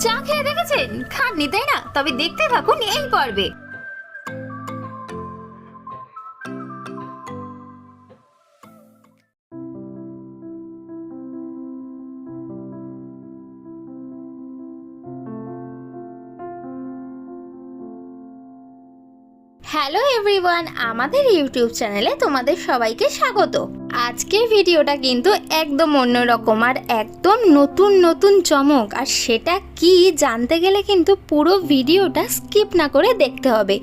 চা খেয়ে দেখেছেন? খাননি, তাই না? তবে দেখতে থাকুন, এই পর্বে। হ্যালো এভরিওয়ান আমাদের ইউটিউব চ্যানেলে তোমাদের সবাইকে স্বাগত। আজকের ভিডিওটা কিন্তু একদম অন্যরকম আর একদম নতুন নতুন চমক। আর সেটা কি জানতে গেলে কিন্তু পুরো ভিডিওটা স্কিপ না করে দেখতে হবে।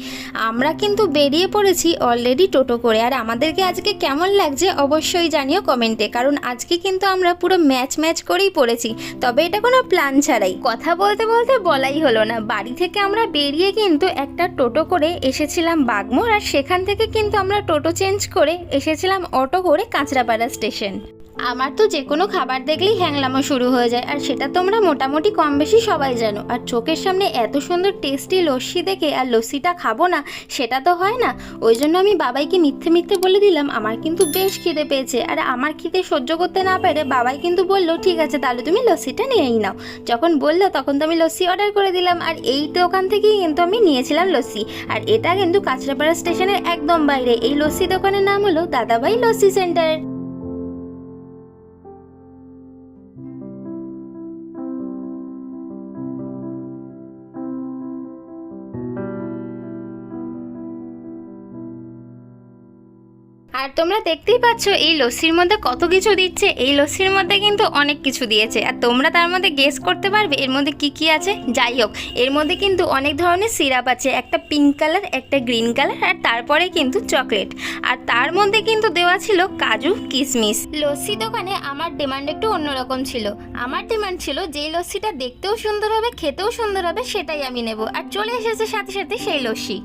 আমরা কিন্তু বেরিয়ে পড়েছি অলরেডি টোটো করে। আর আমাদেরকে আজকে কেমন লাগছে অবশ্যই জানিও কমেন্টে। কারণ আজকে কিন্তু আমরা পুরো ম্যাচ ম্যাচ করেই পড়েছি। তবে এটা কোনো প্ল্যান ছাড়াই। কথা বলতে বলতে বলাই হলো না। বাড়ি থেকে আমরা বেরিয়ে কিন্তু একটা টোটো করে এসেছিলাম বাগমোর আর সেখান থেকে কিন্তু আমরা টোটো চেঞ্জ করে এসেছিলাম অটো করে কাঁচরাপাড়া স্টেশন। আমার তো যে কোনো খাবার দেখলেই হ্যাংলামো শুরু হয়ে যায়, আর সেটা তোমরা মোটামুটি কম বেশি সবাই জানো। আর চোখের সামনে এত সুন্দর টেস্টি লস্যি দেখে আর লস্যিটা খাব না, সেটা তো হয় না। ওই জন্য আমি বাবাইকে মিথ্যে মিথ্যে বলে দিলাম, আমার কিন্তু বেশ খিদে পেয়েছে। আর আমার খিদে সহ্য করতে না পেরে বাবাই কিন্তু বলল, ঠিক আছে, তাহলে তুমি লস্যিটা নিয়েই নাও। যখন বলল, তখন তো আমি লস্যি অর্ডার করে দিলাম, আর এই দোকান থেকেই কিন্তু আমি নিয়েছিলাম লস্যি। আর এটা কিন্তু কাঁচরাপাড়া স্টেশনের একদম বাইরে, এই লস্যি দোকানের নাম হলো দাদাবাই লস্যি সেন্টার। আর তোমরা দেখতেই পাচ্ছ এই লস্যির মধ্যে কত কিছু দিচ্ছে। এই লস্যির মধ্যে কিন্তু অনেক কিছু দিয়েছে। আর তোমরা তার মধ্যে গেস করতে পারবে এর মধ্যে কি কি আছে। যাই হোক, এর মধ্যে কিন্তু অনেক ধরনের সিরাপ আছে। একটা পিঙ্ক কালার একটা গ্রিন কালার আর তারপরে কিন্তু চকলেট আর তার মধ্যে কিন্তু দেওয়া ছিল কাজু কিশমিশ লস্যি দোকানে আমার ডিমান্ড একটু অন্যরকম ছিল। আমার ডিমান্ড ছিল যেই লস্যিটা দেখতেও সুন্দর হবে, খেতেও সুন্দর হবে, সেটাই আমি নেব। আর চলে এসেছে সাথে সাথে সেই লস্যি।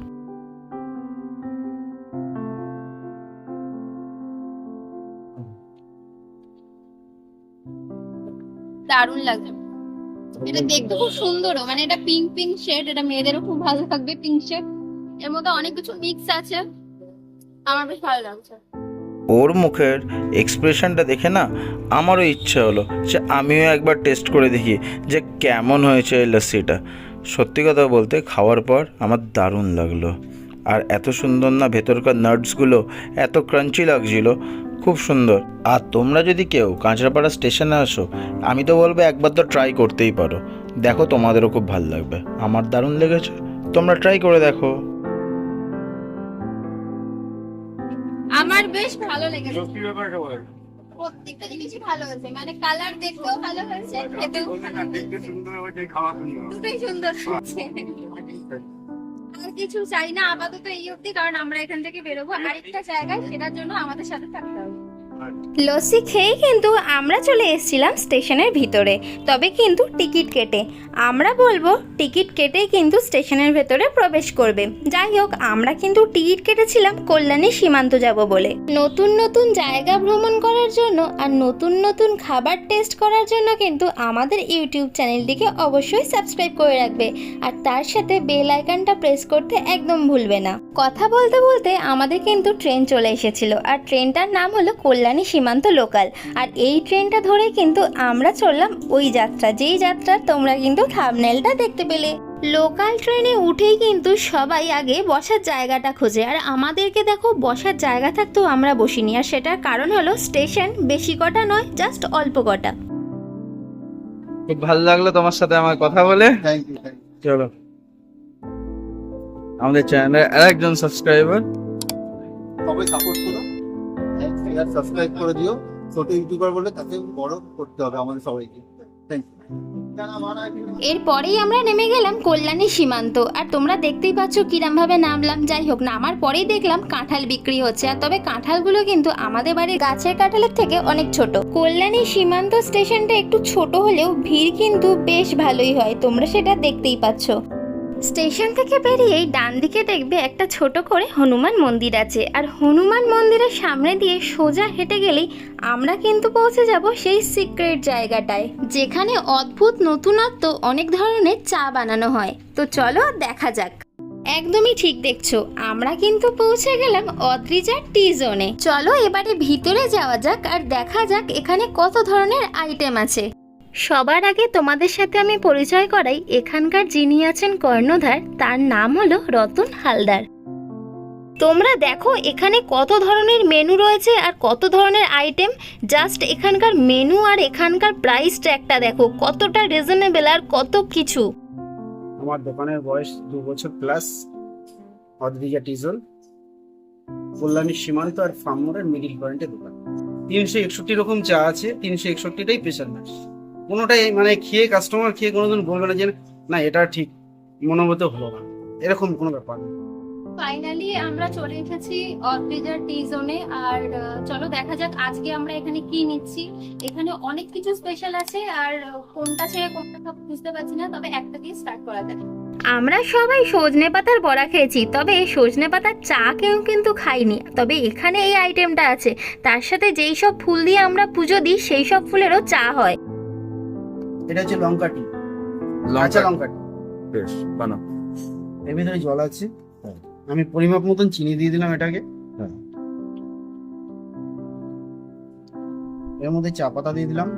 দারুণ লাগবে এটা দেখতে খুব সুন্দরও মানে এটা পিঙ্ক পিঙ্ক শেড এটা মেয়েদেরও খুব ভালো থাকবে পিঙ্ক শেড এর মধ্যে অনেক কিছু মিক্স আছে। আমার বেশ ভালো লাগছে। ওর মুখের এক্সপ্রেশনটা দেখে না আমারও ইচ্ছা হলো যে আমিও একবার টেস্ট করে দেখি যে কেমন হয়েছে এই লস্যিটা। সত্যি কথা বলতে খাওয়ার পর আমার দারুণ লাগল। আর এত সুন্দর না ভেতরকার নাটসগুলো এত ক্রাঞ্চি লাগছিল। খুব সুন্দর। আর তোমরা যদি কেউ কাঁচরাপাড়া স্টেশনে আসো আমি তো বলব একবার তো ট্রাই করতেই পারো। দেখো তোমাদেরও খুব ভালো লাগবে। আমার দারুণ লেগেছে। তোমরা ট্রাই করে দেখো। আমার বেশ ভালো লেগেছে। প্রত্যেকটা জিনিসই ভালো হয়েছে। মানে কালার দেখতেও ভালো হয়েছে খেতেও দুটোই সুন্দর হয়েছে। আর কিছু চাই না, আপাতত এই অব্দি কারণ আমরা এখান থেকে বেরোবো। আরেকটা জায়গায় সেটার জন্য আমাদের সাথে থাকতে হবে। লস্যি খেয়ে কিন্তু আমরা চলে এসেছিলাম স্টেশনের ভিতরে। তবে কিন্তু টিকিট কেটে। আমরা বলব টিকিট কেটেই কিন্তু স্টেশনের ভেতরে প্রবেশ করবে। যাই হোক, আমরা কিন্তু টিকিট কেটেছিলাম কল্যাণী সীমান্ত যাব বলে। নতুন নতুন জায়গা ভ্রমণ করার জন্য আর নতুন নতুন খাবার টেস্ট করার জন্য কিন্তু আমাদের ইউটিউব চ্যানেলটিকে অবশ্যই সাবস্ক্রাইব করে রাখবে। আর তার সাথে বেল আইকনটা প্রেস করতে একদম ভুলবে না। কথা বলতে বলতে আমাদের কিন্তু ট্রেন চলে এসেছিল। আর ট্রেনটার নাম হলো কল্যাণী সীমান্ত লোকাল আর এই ট্রেনটা ধরে কিন্তু আমরা চললাম ওই যাত্রা। যেই যাত্রা তোমরা কিন্তু থামনেলটা দেখতে পেলে। লোকাল ট্রেনে উঠেই কিন্তু সবাই আগে বসার জায়গাটা খোঁজে। আর আমাদেরকে দেখো বসার জায়গা থাকতেও আমরা বসিনি। আর সেটার কারণ হলো স্টেশন বেশি কটা নয় জাস্ট অল্প কটা। খুব ভালো লাগল তোমার সাথে আমার কথা বলে। চলো। আমাদের চ্যানেলের আরেকজন সাবস্ক্রাইবার সবাই সাপোর্ট করো। সাবস্ক্রাইব করে দিও। ছোট ইউটিউবার বলে তাকে বড় করতে হবে আমাদের সবাইকে। থ্যাংক ইউ এরপরেই আমরা নেমে গেলাম কল্যাণী সীমান্ত। আর তোমরা দেখতেই পাচ্ছ কিরম ভাবে নামলাম। যাই হোক নামার পরেই দেখলাম কাঁঠাল বিক্রি হচ্ছে। আর তবে কাঁঠালগুলো কিন্তু আমাদের বাড়ির গাছের কাঁঠালের থেকে অনেক ছোট। কল্যাণী সীমান্ত স্টেশনটা একটু ছোট হলেও ভিড় কিন্তু বেশ ভালোই হয়। তোমরা সেটা দেখতেই পাচ্ছ। স্টেশন থেকে বেরিয়েই ডান দিকে দেখবে একটা ছোট করে হনুমান মন্দির আছে। আর হনুমান মন্দিরের সামনে দিয়ে সোজা হেঁটে গেলেই আমরা কিন্তু পৌঁছে যাব সেই সিক্রেট জায়গাটায়, যেখানে অদ্ভুত নতুনত্ব অনেক ধরনের চা বানানো হয়। তো চলো দেখা যাক। একদমই ঠিক দেখছ, আমরা কিন্তু পৌঁছে গেলাম অদ্রিজার টি জোনে। চলো এবারে ভিতরে যাওয়া যাক আর দেখা যাক এখানে কত ধরনের আইটেম আছে। সবার আগে তোমাদের সাথে আমি পরিচয় করাই এখানকার যিনি আছেন কর্ণধার, তার নাম হলো রতন হালদার। তোমরা দেখো এখানে কত ধরনের মেনু রয়েছে আর কত ধরনের আইটেম জাস্ট এখানকার মেনু আর এখানকার প্রাইস ট্যাগটা দেখো, কতটা রিজনেবল আর কত কিছু। আমার দোকানের বয়স দু বছর প্লাস অদ্রিজা টিজল কল্যাণী সীমান্ত আর ফার্মোরের মিডিল পয়েন্টে দোকান। তিনশো একষট্টি রকম চা আছে, তিনশো একষট্টিটাই স্পেশাল ম্যাচ কোনোটাই মানে খেয়ে কাস্টমার খেয়ে কোনোদিন বলবে না যে না এটা ঠিক মনোমতো হলো না। এরকম কোনো ব্যাপার না। ফাইনালি আমরা চলে এসেছি অদ্রিজার টি জোনে আর চলো দেখা যাক আজকে আমরা এখানে কি নিচ্ছি। এখানে অনেক কিছু স্পেশাল আছে আর কোনটা ছেড়ে কোনটা খাব বুঝতে পারছি না তবে একটা দিয়ে স্টার্ট করা যাক। আমরা সবাই সজনে পাতার বড়া খেয়েছি তবে সজনে পাতার চা কেউ কিন্তু খাইনি তবে এখানে এই আইটেমটা আছে। তার সাথে যেই সব ফুল দিয়ে আমরা পুজো দিই সেই সব ফুলেরও চা হয়। এটা হচ্ছে লঙ্কা টি। কাঁচা লঙ্কা টি। বেশ বানাও। এর ভিতরে জল আছে। হ্যাঁ। আমি পরিমাপ মতন চিনি দিয়ে দিলাম এটাকে। হ্যাঁ। এর মধ্যে চা পাতা দিয়ে দিলাম।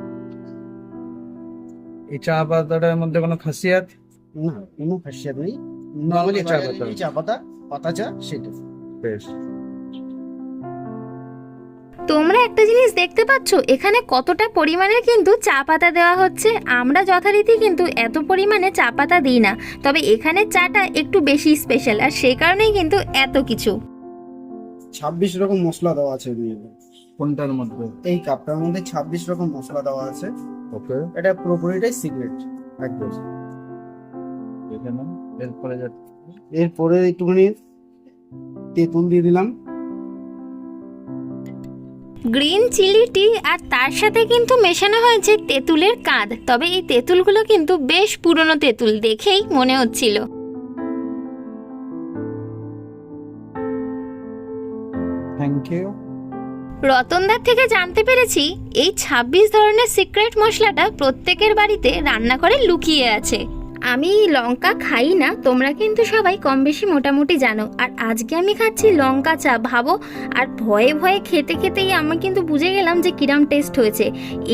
এই চা পাতাটার মধ্যে কোনো খাসিয়াত? না কোনো খাসিয়াত নেই। Normally চা পাতা। চা পাতা পাতা চা সেটা। বেশ। তোমরা একটা জিনিস দেখতে পাচ্ছ? এখানে কতটা পরিমাণে কিন্তু চা পাতা দেওয়া হচ্ছে। আমরা যথারীতি কিন্তু এত পরিমাণে চা পাতা দিই না। তবে এখানে চাটা একটু বেশি স্পেশাল আর সেই কারণেই কিন্তু এত কিছু। ছাব্বিশ রকম মশলা দেওয়া আছে কোনটার মধ্যে? এই কাপটার মধ্যে ছাব্বিশ রকম মশলা দেওয়া আছে। ওকে। এটা পুরোপুরিটাই সিক্রেট একদম। এরপরে এরপরে একটুখানি তেঁতুল দিয়ে দিলাম। গ্রিন চিলি টি আর তার সাথে কিন্তু মেশানো হয়েছে তেঁতুলের কাঁধ তবে এই তেঁতুলগুলো কিন্তু বেশ পুরনো তেঁতুল দেখেই মনে হচ্ছিল। থ্যাংক ইউ রতনদার থেকে জানতে পেরেছি এই ২৬ ধরনের সিক্রেট মশলাটা প্রত্যেকের বাড়িতে রান্নাঘরে লুকিয়ে আছে। আমি লঙ্কা খাই না, তোমরা কিন্তু সবাই কম বেশি মোটামুটি জানো। আর আজকে আমি খাচ্ছি লঙ্কা চা, ভাবো? আর ভয়ে ভয়ে খেতে খেতেই আমি কিন্তু বুঝে গেলাম যে কিরাম টেস্ট হয়েছে।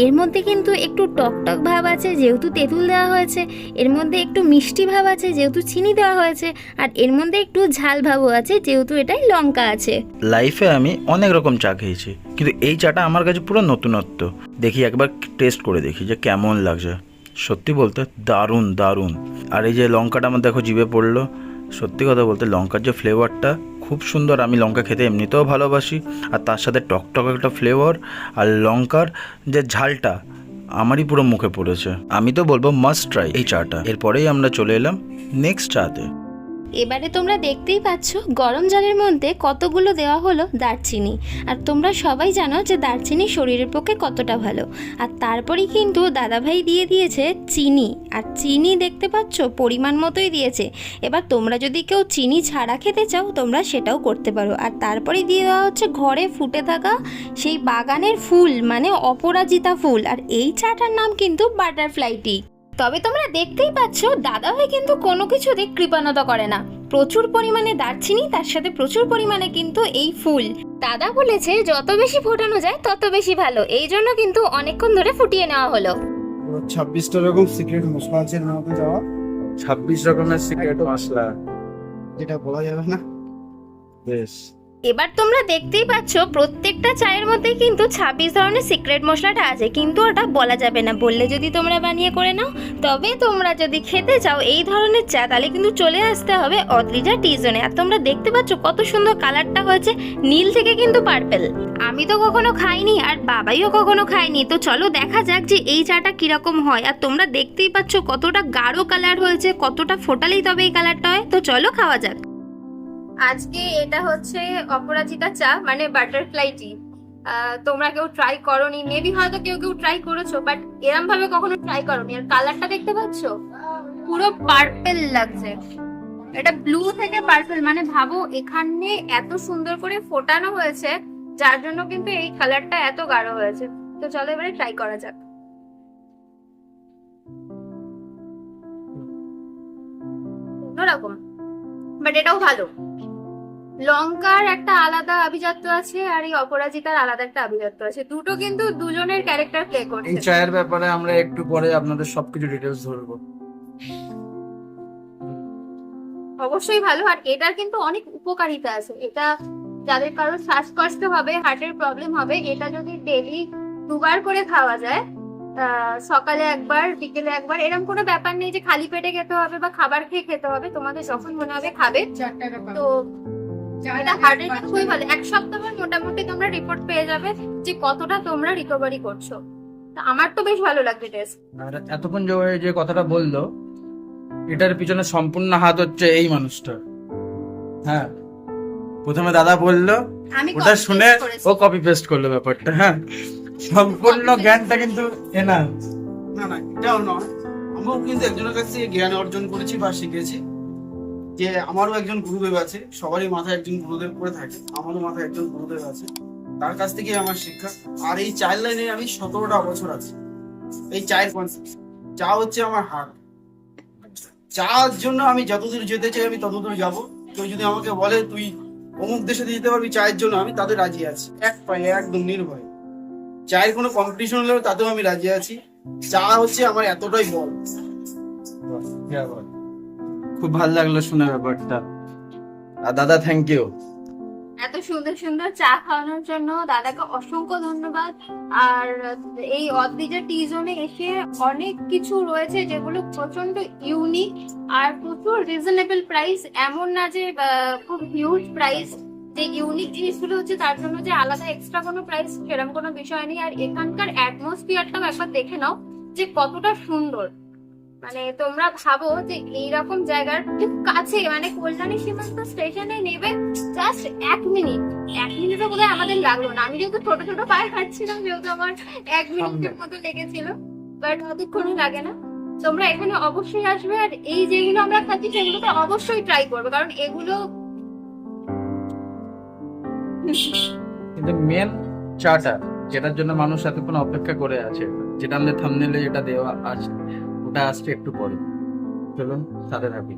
এর মধ্যে কিন্তু একটু টক টক ভাব আছে, যেহেতু তেঁতুল দেওয়া হয়েছে। এর মধ্যে একটু মিষ্টি ভাব আছে, যেহেতু চিনি দেওয়া হয়েছে। আর এর মধ্যে একটু ঝাল ভাবও আছে, যেহেতু এটাই লঙ্কা আছে। লাইফে আমি অনেক রকম চা খেয়েছি, কিন্তু এই চাটা আমার কাছে পুরো নতুনত্ব। দেখি একবার টেস্ট করে দেখি যে কেমন লাগছে। সত্যি বলতে দারুণ দারুণ। আর এই যে লঙ্কাটা আমার দেখো জিভে পড়ল, সত্যি কথা বলতে লঙ্কার যে ফ্লেভারটা খুব সুন্দর। আমি লঙ্কা খেতে এমনিতেও ভালোবাসি, আর তার সাথে টকটক একটা ফ্লেভার আর লঙ্কার যে ঝালটা আমারই পুরো মুখে পড়েছে। আমি তো বলব মাস্ট ট্রাই এই চাটা। এরপরেই আমরা চলে এলাম নেক্সট চাতে। এবারে তোমরা দেখতেই পাচ্ছ গরম জলের মধ্যে কতগুলো দেওয়া হলো দারচিনি। আর তোমরা সবাই জানো যে দারচিনি শরীরের পক্ষে কতটা ভালো। আর তারপরেই কিন্তু দাদাভাই দিয়ে দিয়েছে চিনি। আর চিনি দেখতে পাচ্ছ পরিমাণ মতোই দিয়েছে। এবার তোমরা যদি কেউ চিনি ছাড়া খেতে চাও, তোমরা সেটাও করতে পারো। আর তারপরে দিয়ে দেওয়া হচ্ছে ঘরে ফুটে থাকা সেই বাগানের ফুল মানে অপরাজিতা ফুল। আর এই চাটার নাম কিন্তু বাটারফ্লাই টি তবে তোমরা দেখতেই পাচ্ছ দাদা দাদাভাই কিন্তু কোনো কিছুতে কৃপণতা করে না। প্রচুর পরিমাণে দারচিনি তার সাথে প্রচুর পরিমাণে কিন্তু এই ফুল। দাদা বলেছে যত বেশি ফোটানো যায় তত বেশি ভালো। এই জন্য কিন্তু অনেকক্ষণ ধরে ফুটিয়ে নেওয়া হলো। ছাব্বিশটা রকম সিক্রেট মশলা আছে মধ্যে দেওয়া ছাব্বিশ রকমের সিক্রেট মশলা। যেটা বলা যাবে না। বেশ। এবার তোমরা দেখতেই পাচ্ছ, প্রত্যেকটা চায়ের মধ্যেই কিন্তু ছাব্বিশ ধরনের সিক্রেট মশলাটা আছে, কিন্তু ওটা বলা যাবে না। বললে যদি তোমরা বানিয়ে করে নাও, তবে তোমরা যদি খেতে চাও এই ধরনের চা, তাহলে কিন্তু চলে আসতে হবে অদ্রিজা টি জোনে আর তোমরা দেখতে পাচ্ছ কত সুন্দর কালারটা হয়েছে, নীল থেকে কিন্তু পার্পেল আমি তো কখনো খাইনি আর বাবাইও কখনো খাইনি তো চলো দেখা যাক যে এই চাটা কীরকম হয়। আর তোমরা দেখতেই পাচ্ছ কতটা গাঢ় কালার হয়েছে, কতটা ফোটালেই তবে এই কালারটা হয়। তো চলো খাওয়া যাক। আজকে এটা হচ্ছে অপরাজিতা চা মানে বাটারফ্লাই টি তোমরা কেউ ট্রাই করনি মেবি হয়তো কেউ কেউ ট্রাই করেছ বাট এরম ভাবে কখনো ট্রাই করনি। আর কালারটা দেখতে পাচ্ছ? পুরো পার্পেল লাগছে। এটা ব্লু থেকে পার্পেল মানে ভাবো এখানে এত সুন্দর করে ফোটানো হয়েছে, যার জন্য কিন্তু এই কালারটা এত গাঢ় হয়েছে। তো চলো এবারে ট্রাই করা যাক। অন্যরকম বাট এটাও ভালো। লঙ্কার একটা আলাদা আভিজাত্য আছে আর এই অপরাজিতার আলাদা একটা আভিজাত্য আছে। দুটো কিন্তু দুজনের ক্যারেক্টার প্লে করছে। এই চায়ের ব্যাপারে আমরা একটু পরে আপনাদের সবকিছু ডিটেলস ধরবো অবশ্যই ভালো আর এটার কিন্তু অনেক উপকারিতা আছে। এটা যাদের কারোর শ্বাসকষ্ট হবে হার্টের প্রবলেম হবে এটা যদি ডেলি দুবার করে খাওয়া যায় সকালে একবার বিকেলে একবার এরকম কোনো ব্যাপার নেই যে খালি পেটে খেতে হবে বা খাবার খেয়ে খেতে হবে। তোমাদের যখন মনে হবে খাবে। তো এটা হার্টের জন্য খুবই ভালো। এক সপ্তাহের মোটামুটি তোমরা রিপোর্ট পেয়ে যাবে যে কতটা তোমরা রিকভারি করছ। তা আমার তো বেশ ভালো লাগছে টেস্ট আর এতক্ষণ যে যে কথাটা বলল এটার পিছনে সম্পূর্ণ হাত হচ্ছে এই মানুষটা হ্যাঁ প্রথমে দাদা বলল আমি ওটা শুনে ও কপি পেস্ট করল ব্যাপারটা হ্যাঁ। সম্পূর্ণ জ্ঞানটা কিন্তু এনা না না এটাও নয়। আমিও কিন্তু একজনের কাছ থেকে জ্ঞান অর্জন করেছি বা শিখেছি। যে আমারও একজন গুরুদেব আছে, সবারই মাথায় একজন গুরুদেব করে থাকে, আমারও মাথায় একজন গুরুদেব আছে। তার কাছ থেকে আমার শিক্ষা। আর এই চায়ের লাইনে আমি সতেরোটা বছর আছি। এই চায়ের কনসেপ্ট চা হচ্ছে আমার হার্ট চার জন্য আমি যতদূর যেতে চাই, আমি ততদূর যাব। কেউ যদি আমাকে বলে, তুই অমুক দেশে যেতে পারবি চায়ের জন্য, আমি তাতে রাজি আছি। এক পায়ে, একদম নির্ভয়। চায়ের কোনো কম্পিটিশন হলেও তাতেও আমি রাজি আছি। চা হচ্ছে আমার এতটাই বল? খুব ভালো লাগল শুনে ব্যাপারটা। আর দাদা থ্যাংক ইউ এত সুন্দর সুন্দর চা খাওয়ানোর জন্য দাদাকে অসংখ্য ধন্যবাদ। আর এই অদ্রিজা টি জোনে এসে অনেক কিছু রয়েছে যেগুলো প্রচণ্ড ইউনিক আর প্রচুর রিজনেবল প্রাইস এমন না যে খুব হিউজ প্রাইস যে ইউনিক জিনিসগুলো হচ্ছে তার জন্য যে আলাদা এক্সট্রা কোনো প্রাইস সেরকম কোনো বিষয় নেই। আর এখানকার অ্যাটমসফিয়ারটাও একবার দেখে নাও যে কতটা সুন্দর। মানে তোমরা ভাবো যে এইরকম জায়গার খুব কাছে মানে কল্যাণী সীমান্ত স্টেশনে নেবে জাস্ট এক মিনিট এক মিনিটও বোধহয় আমাদের লাগল না। আমি যেহেতু ছোট ছোট পায়ে হাঁটছিলাম যেহেতু আমার এক মিনিটের মতো লেগেছিল বাট অতক্ষণই লাগে না। তোমরা এখানে অবশ্যই আসবে আর এই যেগুলো আমরা খাচ্ছি সেগুলো তো অবশ্যই ট্রাই করবে কারণ এগুলো কিন্তু মেন চাটা যেটার জন্য মানুষ এতক্ষণ অপেক্ষা করে আছে যেটা আমাদের থামনেলে যেটা দেওয়া আছে ওটা আসছে একটু পরে। চলুন, সাথে থাকি।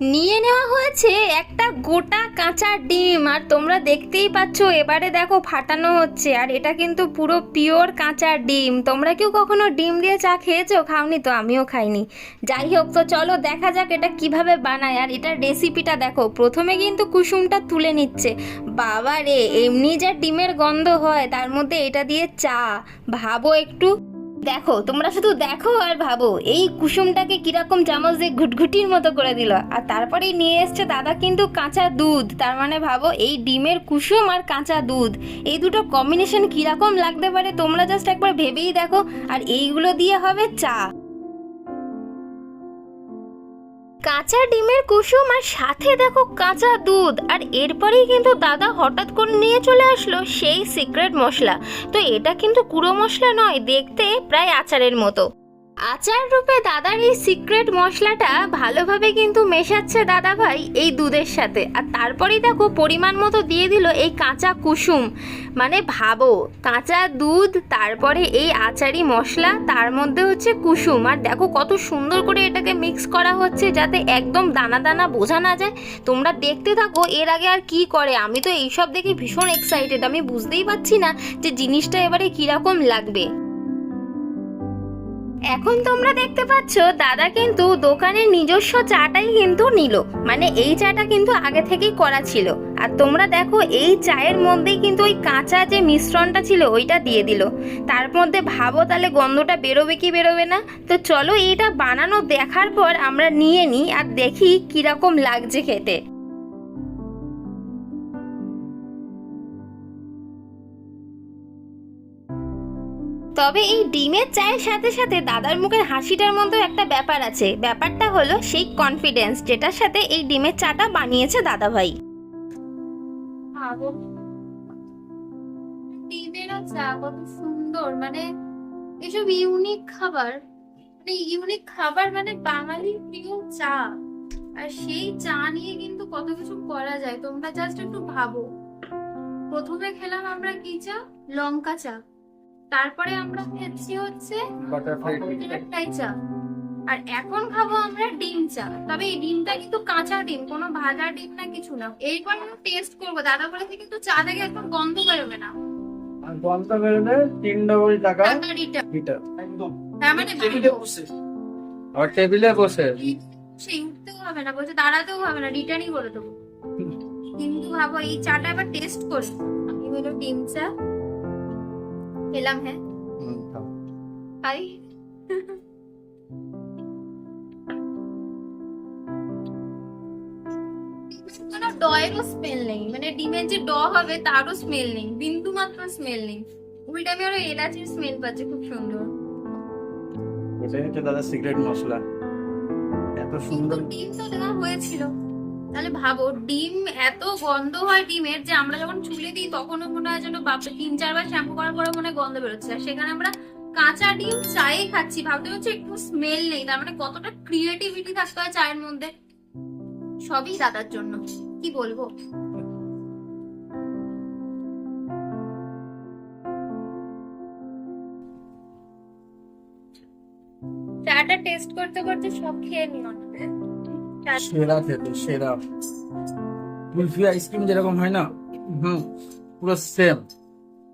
নিয়ে নেওয়া হয়েছে একটা গোটা কাঁচা ডিম, আর তোমরা দেখতেই পাচ্ছ এবারে দেখো ফাটানো হচ্ছে, আর এটা কিন্তু পুরো পিওর কাঁচা ডিম। তোমরা কেউ কখনো ডিম দিয়ে চা খেয়েছো? খাওনি তো, আমিও খাইনি। যাই হোক, তো চলো দেখা যাক এটা কীভাবে বানায়। আর এটার রেসিপিটা দেখো, প্রথমে কিন্তু কুসুমটা তুলে নিচ্ছে। বাবা রে এমনি যা ডিমের গন্ধ হয়, তার মধ্যে এটা দিয়ে চা। ভাবো একটু। দেখো, তোমরা শুধু দেখো আর ভাবো। এই কুসুমটাকে কীরকম চামচ দিয়ে ঘুটঘুটির মতো করে দিল। আর তারপরেই নিয়ে এসছে দাদা কিন্তু কাঁচা দুধ। তার মানে ভাবো, এই ডিমের কুসুম আর কাঁচা দুধ। এই দুটো কম্বিনেশন কীরকম লাগতে পারে তোমরা জাস্ট একবার ভেবেই দেখো। আর এইগুলো দিয়ে হবে চা। কাঁচা ডিমের কুসুম আর সাথে দেখো কাঁচা দুধ। আর এরপরেই কিন্তু দাদা হঠাৎ করে নিয়ে চলে আসলো সেই সিক্রেট মশলা। তো এটা কিন্তু কুড়ো মশলা নয়, দেখতে প্রায় আচারের মতো। আচার রূপে দাদার এই সিক্রেট মশলাটা ভালোভাবে কিন্তু মেশাচ্ছে দাদা ভাই এই দুধের সাথে। আর তারপরেই দেখো পরিমাণ মতো দিয়ে দিল এই কাঁচা কুসুম। মানে ভাবো, কাঁচা দুধ, তারপরে এই আচারি মশলা, তার মধ্যে হচ্ছে কুসুম। আর দেখো কত সুন্দর করে এটাকে মিক্স করা হচ্ছে যাতে একদম দানা দানা বোঝা না যায়। তোমরা দেখতে থাকো এর আগে আর কি করে। আমি তো এইসব দেখে ভীষণ এক্সাইটেড আমি বুঝতেই পারছি না যে জিনিসটা এবারে কীরকম লাগবে। এখন তোমরা দেখতে পাচ্ছ, দাদা কিন্তু দোকানের নিজস্ব চাটাই কিন্তু নিল। মানে এই চাটা কিন্তু আগে থেকেই করা ছিল। আর তোমরা দেখো, এই চায়ের মধ্যেই কিন্তু ওই কাঁচা যে মিশ্রণটা ছিল, ওইটা দিয়ে দিল। তার মধ্যে ভাবো তাহলে গন্ধটা বেরোবে কি বেরোবে না? তো চলো এইটা বানানো দেখার পর আমরা নিয়ে নিই আর দেখি কীরকম লাগছে খেতে। তবে এই ডিমের চায়ের সাথে সাথে দাদার মুখের হাসিটার মধ্যেও একটা ব্যাপার আছে। ব্যাপারটা হলো সেই কনফিডেন্স যেটার সাথে এই ডিমের চাটা বানিয়েছে দাদা ভাই ডিমের চা কত সুন্দর মানে এসব ইউনিক খাবার মানে ইউনিক খাবার মানে বাঙালির প্রিয় চা। আর সেই চা নিয়ে কিন্তু কত কিছু করা যায়, তোমরা জাস্ট একটু ভাবো। প্রথমে খেলাম আমরা কি চা? লঙ্কা চা। তারপরে আমরা খেয়েছি হচ্ছে বাটারফ্লাই চা। আর এখন খাব আমরা ডিম চা। তবে এই ডিমটা কিন্তু কাঁচা ডিম কোনো ভাজা ডিম না কিছু না। এইবার টেস্ট করব। দাদা বলেছে কিন্তু চা থেকে একদম গন্ধ বেরোবে না। আর গন্ধ বেরোলে তিন ডবল টাকা টাকা লিটার একদম। তার মানে টেবিলে বসে। আর টেবিলে বসে। সেই উঠতেও হবে না বলছে দাঁড়াতেও হবে না রিটার্নই করে দেবো। কিন্তু ভাবো এই চাটা এবার টেস্ট করি আমি হলো ডিম চা। পেলাম হ্যাঁ তাই কোনো ডয়েরও স্মেল নেই মানে ডিমের যে ড হবে তারও স্মেল নেই বিন্দু মাত্র স্মেল নেই উল্টে আমি আরও এলাচির স্মেল পাচ্ছি খুব সুন্দর এটাই হচ্ছে দাদা সিক্রেট মশলা। এত সুন্দর ডিম তো দেওয়া হয়েছিল। তাহলে ভাবো, ডিম এত গন্ধ হয় ডিমের যে আমরা যখন চুলে দিই তখনও মনে হয় যেন বাপরে তিন চারবার শ্যাম্পু করার পরে মনে গন্ধ বেরোচ্ছে। আর সেখানে আমরা কাঁচা ডিম চায়ে খাচ্ছি, ভাবতে হচ্ছে একটু স্মেল নেই, তার মানে কতটা ক্রিয়েটিভিটি থাকতে হয় চায়ের মধ্যে? সবই দাদার জন্য। কি বলব? চাটা টেস্ট করতে করতে সব খেয়ে নিও সেরা খেতে সেরা। কুলফি আইসক্রিম যেরকম হয় না? হুম। পুরো সেম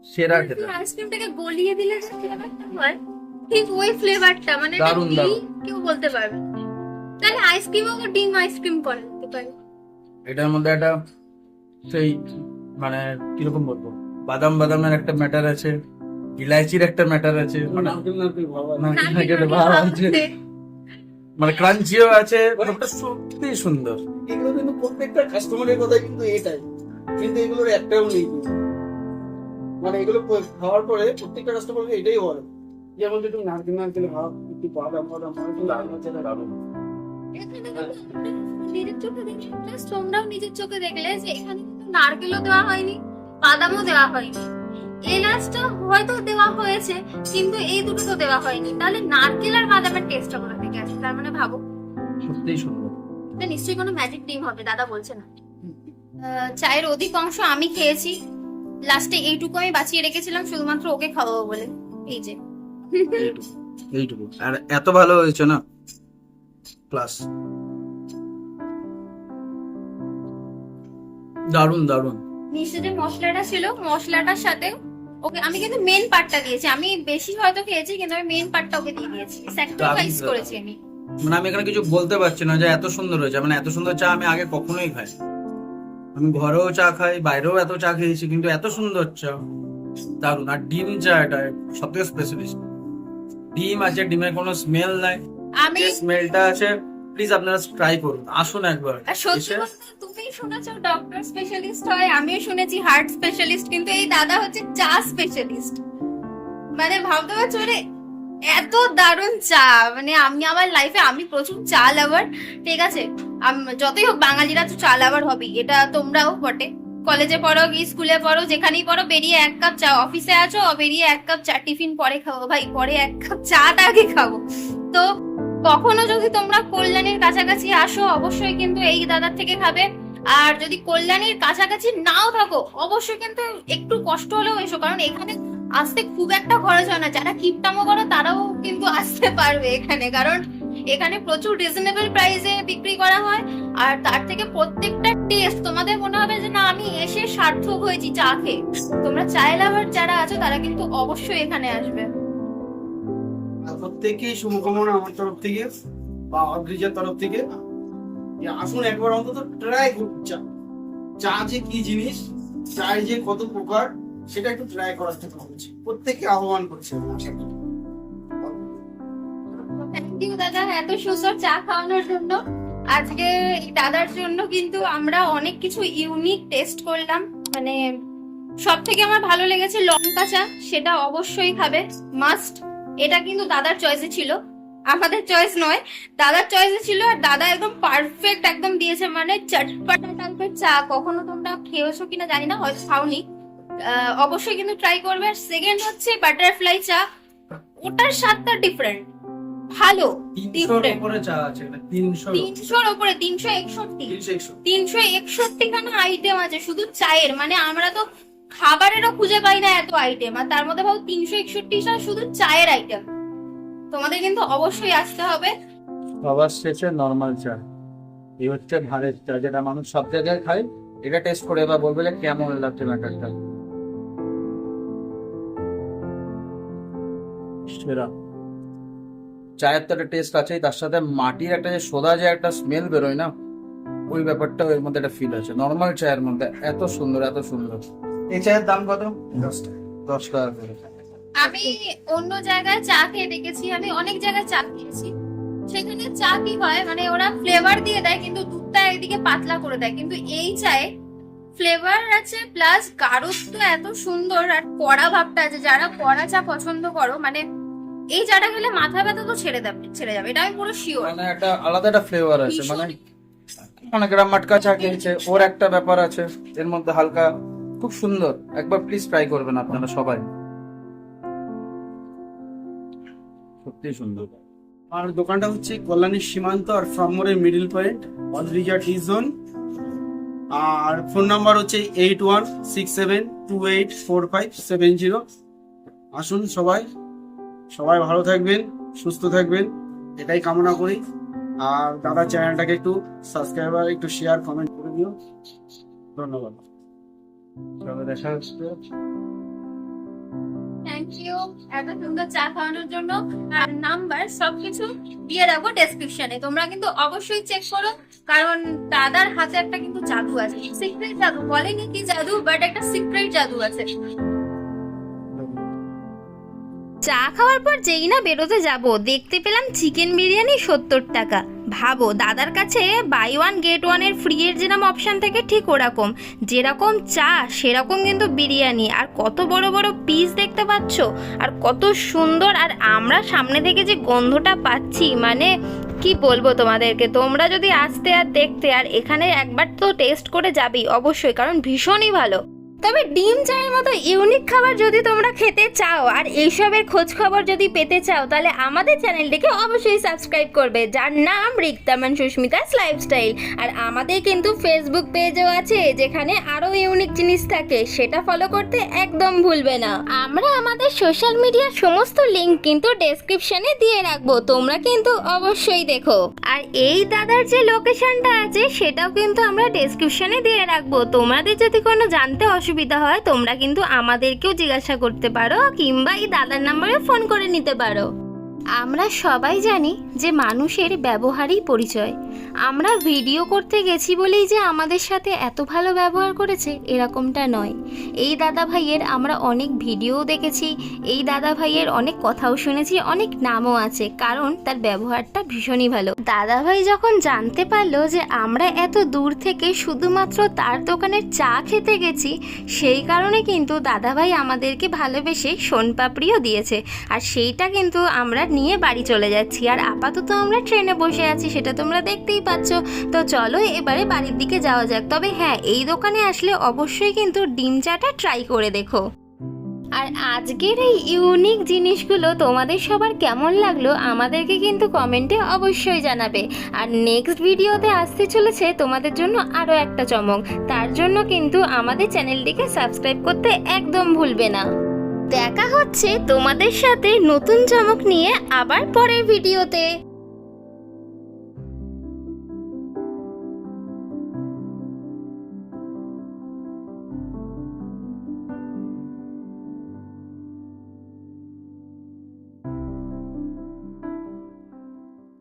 সেরা খেতে। আইসক্রিমটাকে গলিয়ে দিলে যে ফ্লেভারটা হয় ঠিক ওই ফ্লেভারটা মানে এটা দারুণ, দারুণ। কেউ বলতে পারবে না। তাহলে আইসক্রিম ও ডিম আইসক্রিম করে দিতে পারে। এটার মধ্যে একটা সেই মানে কীরকম বলব? বাদাম বাদামের একটা ম্যাটার আছে ইলাইচির একটা ম্যাটার আছে। মানে ভাবা আছে। মানে ক্রাঞ্চিও আছে মানে ওটা সত্যি সুন্দর। এগুলো কিন্তু প্রত্যেকটা কাস্টমারের কথাই কিন্তু এটাই। কিন্তু এগুলোর একটাও নেই। মানে এগুলো খাওয়ার পরে প্রত্যেকটা কাস্টমারকে এটাই বলে। যেমন একটু নারকেল নারকেল ভাব একটু বাদাম বাদাম একটু লাল আমরা নিজের চোখে দেখলে তোমরাও নিজের চোখে দেখলে যে এখানে কিন্তু নারকেলও দেওয়া হয়নি বাদামও দেওয়া হয়নি। এলাচটা হয়তো দেওয়া হয়েছে কিন্তু এই দুটো তো দেওয়া হয়নি। তাহলে নারকেল আর বাদামের টেস্টটা কোথা থেকে আসে? তার মানে ভাবো। সত্যিই সুন্দর। এটা নিশ্চয়ই কোনো ম্যাজিক ডিম হবে দাদা বলছে না। চায়ের অধিক অংশ আমি খেয়েছি। লাস্টে এইটুকু আমি বাঁচিয়ে রেখেছিলাম শুধুমাত্র ওকে খাওয়াবো বলে। এই যে। এইটুকু আর এত ভালো হয়েছে না? প্লাস দারুণ দারুণ নিচে যে মশলাটা ছিল মশলাটার সাথে ওকে আমি কিন্তু মেন পার্টটা দিয়েছি। আমি বেশি হয়তো খেয়েছি কিন্তু আমি মেন পার্টটা ওকে দিয়ে দিয়েছি। স্যাক্রিফাইস করেছি আমি। মানে আমি এখানে কিছু বলতে পারছি না যে এত সুন্দর হয়েছে। মানে এত সুন্দর চা আমি আগে কখনোই খাই। আমি ঘরেও চা খাই বাইরেও এত চা খেয়েছি কিন্তু এত সুন্দর চা। দারুণ আর ডিম চা এটা সব থেকে স্পেশালিস্ট ডিম আছে ডিমের কোনো স্মেল নাই। আমি স্মেলটা আছে প্লিজ আপনারা ট্রাই করুন। আসুন একবার। সত্যি তুমি শুনেছো ডক্টর স্পেশালিস্ট হয় আমিও শুনেছি হার্ট স্পেশালিস্ট কিন্তু এই দাদা হচ্ছে চা স্পেশালিস্ট মানে ভাবতে পারছ মানে এত দারুণ চা। মানে আমি আমার লাইফে আমি প্রচুর চা লাভার ঠিক আছে? যতই হোক বাঙালিরা তো চা লাভার হবেই। এটা তোমরাও বটে। কলেজে পড়ো কি স্কুলে পড়ো যেখানেই পড়ো বেরিয়ে এক কাপ চা। অফিসে আছো বেরিয়ে এক কাপ চা। টিফিন পরে খাব ভাই পরে এক কাপ চা আগে খাব। তো কখনো যদি তোমরা কল্যাণীর কাছাকাছি আসো, অবশ্যই কিন্তু এই দাদার থেকে খাবে। আর যদি কল্যাণীর কাছাকাছি নাও থাকো, অবশ্যই কিন্তু একটু কষ্ট হলেও এসো, কারণ এখানে আসতে খুব একটা খরচ হয় না। যারা কিপটামো করো, তারাও কিন্তু আসতে পারবে এখানে, কারণ এখানে প্রচুর রিজনেবল প্রাইসে বিক্রি করা হয়। আর তার থেকে প্রত্যেকটা টেস্ট তোমাদের মনে হবে যে, না, আমি এসে সার্থক হয়েছি চা খেয়ে। তোমরা চায় লাভার যারা আছো, তারা কিন্তু অবশ্যই এখানে আসবে। আর প্রত্যেককেই শুভকামনা আমার তরফ থেকে বা অদ্রিজার তরফ থেকে। আসুন একবার অন্তত ট্রাই করুন, চা চা যে কি জিনিস চায়ের যে কত প্রকার সেটা একটু ট্রাই করার জন্য বলছি প্রত্যেককে আহ্বান করছি দাদা, এত সুন্দর চা খাওয়ানোর জন্য। আজকে দাদার জন্য কিন্তু আমরা অনেক কিছু ইউনিক টেস্ট করলাম। মানে সব থেকে আমার ভালো লেগেছে লঙ্কা চা, সেটা অবশ্যই খাবে মাস্ট এটা কিন্তু দাদার চয়েসে ছিল। আমাদের চয়েস নয়। দাদার চয়েসে ছিল আর দাদা একদম পারফেক্ট একদম দিয়েছে। মানে চটপটা টাইপের চা। কখনো তোমরা খেয়েছো কিনা জানি না হয়তো খাওনি। অবশ্যই কিন্তু ট্রাই করবে। আর সেকেন্ড হচ্ছে বাটারফ্লাই চা। ওটার স্বাদটা ডিফারেন্ট ভালো তিনশোর উপরে চা আছে তিনশো একষট্টি। তিনশো একষট্টি। খানা আইটেম আছে শুধু চায়ের। মানে আমরা তো খাবারেরও খুঁজে পাই না এত আইটেম আর তার মধ্যে ভাবো তিনশো একষট্টি শুধু চায়ের আইটেম তোমাদের কিন্তু অবশ্যই আসতে হবে। সবার শেষে নর্মাল চা। এই হচ্ছে ভারের চা, যেটা মানুষ সব জায়গায় খায়। এটা টেস্ট করে বলবে যে কেমন লাগছে সেরা। চায়ের তো একটা টেস্ট আছেই, তার সাথে মাটির একটা যে সোদা যে একটা স্মেল বেরোয় না, ওই ব্যাপারটা এর মধ্যে একটা ফিল আছে। নর্মাল চায়ের মধ্যে, এত সুন্দর এত সুন্দর। এই চায়ের দাম কত? দশ টাকা। দশ টাকা করে। আমি অন্য জায়গায় চা খেয়ে দেখেছি আমি অনেক জায়গায় চা খেয়েছি। সেখানে চা কি হয় মানে ওরা ফ্লেভার দিয়ে দেয় কিন্তু দুধটা একদিকে পাতলা করে দেয়। কিন্তু এই চায়ে ফ্লেভার আছে প্লাস গাঢ়ত্ব এত সুন্দর আর কড়া ভাবটা আছে। যারা কড়া চা পছন্দ করো মানে এই চাটা খেলে মাথা ব্যথা তো ছেড়ে যাবে ছেড়ে যাবে এটা আমি পুরো শিওর মানে একটা আলাদা একটা ফ্লেভার আছে মানে অনেকেরা মাটকা চা খেয়েছে ওর একটা ব্যাপার আছে এর মধ্যে হালকা খুব সুন্দর। একবার প্লিজ ট্রাই করবেন আপনারা সবাই। সত্যি সুন্দর। আর দোকানটা হচ্ছে কল্যাণী সীমান্ত আর ফ্রমমোরের middle point Adrija tea zone আর ফোন নাম্বার হচ্ছে eight one six seven two eight four five seven zero আসুন সবাই সবাই ভালো থাকবেন সুস্থ থাকবেন এটাই কামনা করি। আর দাদা চ্যানেলটাকে একটু সাবস্ক্রাইবার একটু শেয়ার কমেন্ট করে দিও। ধন্যবাদ। তবে দেখা হচ্ছে। থ্যাংক ইউ এত সুন্দর চা খাওয়ানোর জন্য আর নাম্বার সবকিছু দিয়ে রাখব ডেসক্রিপশনে তোমরা কিন্তু অবশ্যই চেক করো কারণ দাদার হাতে একটা কিন্তু জাদু আছে। সিক্রেট জাদু বলেনি কি জাদু বাট একটা সিক্রেট জাদু আছে। চা খাওয়ার পর যেই না বেরোতে যাব দেখতে পেলাম চিকেন বিরিয়ানি সত্তর টাকা। ভাবো, দাদার কাছে বাই ওয়ান গেট ওয়ানের ফ্রি এর যেরকম অপশান থাকে ঠিক ওরকম। যেরকম চা, সেরকম কিন্তু বিরিয়ানি। আর কত বড় বড় পিস দেখতে পাচ্ছ? আর কত সুন্দর। আর আমরা সামনে থেকে যে গন্ধটা পাচ্ছি মানে কি বলব তোমাদেরকে? তোমরা যদি আসতে আর দেখতে, আর এখানে একবার তো টেস্ট করে যাবেই অবশ্যই, কারণ ভীষণই ভালো। তবে ডিম চায়ের মতো ইউনিক খাবার যদি তোমরা খেতে চাও, আর এইসবের খোঁজ খবর যদি পেতে চাও, তাহলে আমাদের চ্যানেলটিকে অবশ্যই সাবস্ক্রাইব করবে, যার নাম রিক্তামান সুস্মিতাস লাইফস্টাইল আর আমাদের কিন্তু ফেসবুক পেজও আছে, যেখানে আরও ইউনিক জিনিস থাকে, সেটা ফলো করতে একদম ভুলবে না। আমরা আমাদের সোশ্যাল মিডিয়ার সমস্ত লিঙ্ক কিন্তু ডেসক্রিপশনে দিয়ে রাখব, তোমরা কিন্তু অবশ্যই দেখো। আর এই দাদার যে লোকেশনটা আছে, সেটাও কিন্তু আমরা ডেসক্রিপশনে দিয়ে রাখব। তোমাদের যদি কোনো জানতে অসুবিধা হয়, তোমরা কিন্তু আমাদেরকেও জিজ্ঞাসা করতে পারো কিংবা এই দাদার নাম্বারে ফোন করে নিতে পারো। আমরা সবাই জানি যে মানুষের ব্যবহারই পরিচয়। আমরা ভিডিও করতে গেছি বলেই যে আমাদের সাথে এত ভালো ব্যবহার করেছে, এরকমটা নয়। এই দাদা ভাইয়ের আমরা অনেক ভিডিও দেখেছি, এই দাদা ভাইয়ের অনেক কথাও শুনেছি, অনেক নামও আছে, কারণ তার ব্যবহারটা ভীষণই ভালো। দাদা ভাই যখন জানতে পারল যে আমরা এত দূর থেকে শুধুমাত্র তার দোকানের চা খেতে গেছি, সেই কারণে কিন্তু দাদা ভাই আমাদেরকে ভালোবেসে সোনপাপড়িও দিয়েছে। আর সেইটা কিন্তু আমরা নিয়ে বাড়ি চলে যাচ্ছি। আর আপাতত আমরা ট্রেনে বসে আছি, সেটা তোমরা দেখতেই পাচ্ছ। তো চলো এবারে বাড়ির দিকে যাওয়া যাক। তবে হ্যাঁ এই দোকানে আসলে অবশ্যই কিন্তু ডিম চাটা ট্রাই করে দেখো। আর আজকের এই ইউনিক জিনিসগুলো তোমাদের সবার কেমন লাগল, আমাদেরকে কিন্তু কমেন্টে অবশ্যই জানাবে। আর নেক্সট ভিডিওতে আসতে চলেছে তোমাদের জন্য আরও একটা চমক। তার জন্য কিন্তু আমাদের চ্যানেলটিকে সাবস্ক্রাইব করতে একদম ভুলবে না। দেখা হচ্ছে তোমাদের সাথে নতুন চমক নিয়ে আবার পরের ভিডিওতে।